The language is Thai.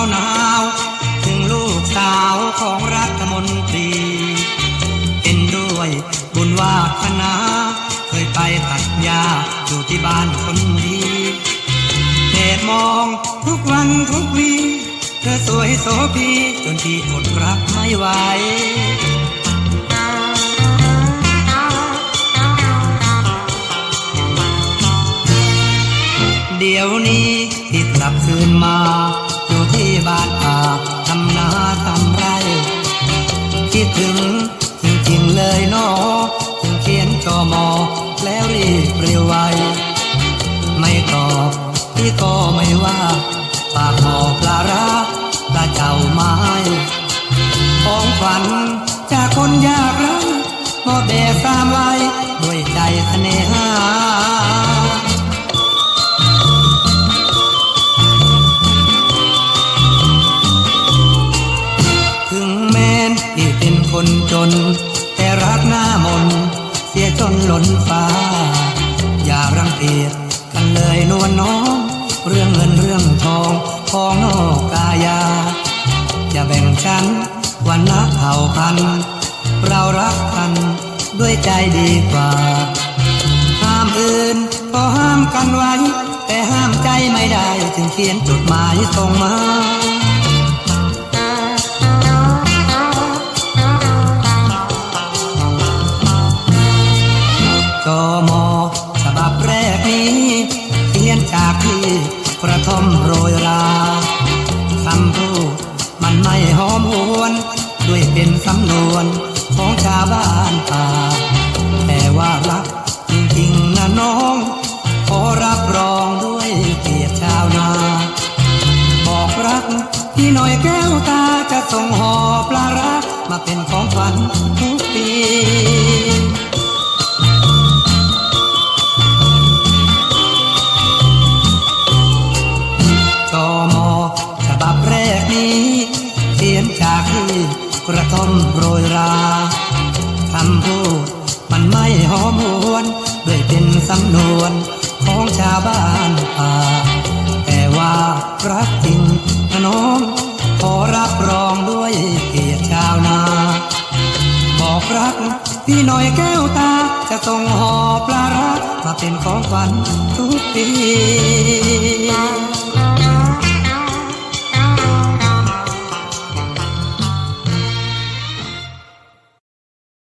าวหนาวถึงลูกสาวของรัฐมนตรี เป็นด้วยบุญวาสนาเคยไปตัดยาอยู่ที่บ้านคนดีเดดมองทุกวันทุกวีเธอสวยโสภีจนที่อดรักไม่ไหวเดี๋ยวนี้ที่กลับคืนมา บ้านป่าทำนาทำไร คิดถึงจริงๆเลยเนอจึงเขียนจอมอ แล้วรีบเร็วไว ไม่ตอบพี่ก็ไม่ว่า ปากหอปลาร้าปลาเจ้าไม้ของขวัญจากคนยากไร้มอบแด่สามไว้ด้วยใจเสน่หา คนจน แต่รักหน้ามน เสียจนล้นฟ้า อย่ารังเกียจกันเลยนวลน้อง เรื่องเงินเรื่องทองของนอกกายา อย่าแบ่งฉันวันละเผ่าพัน เรารักกันด้วยใจดีกว่า ห้ามอื่นก็ห้ามกันไว้ แต่ห้ามใจไม่ได้ จึงเขียนจดหมายส่งมา กมฉบับแรกนี้เขียนจากที่กระท่อมโรยรา กระท่อมโรยราคำพูดมันไม่หอมหวนด้วยเป็นสำนวนของชาวบ้านป่าแต่ว่ารักจริงนะน้องขอรับรองด้วยเกียรติชาวนา บอกรักพี่หน่อยแก้วตาจะส่งหอปลารักมาเป็นของขวัญทุกปี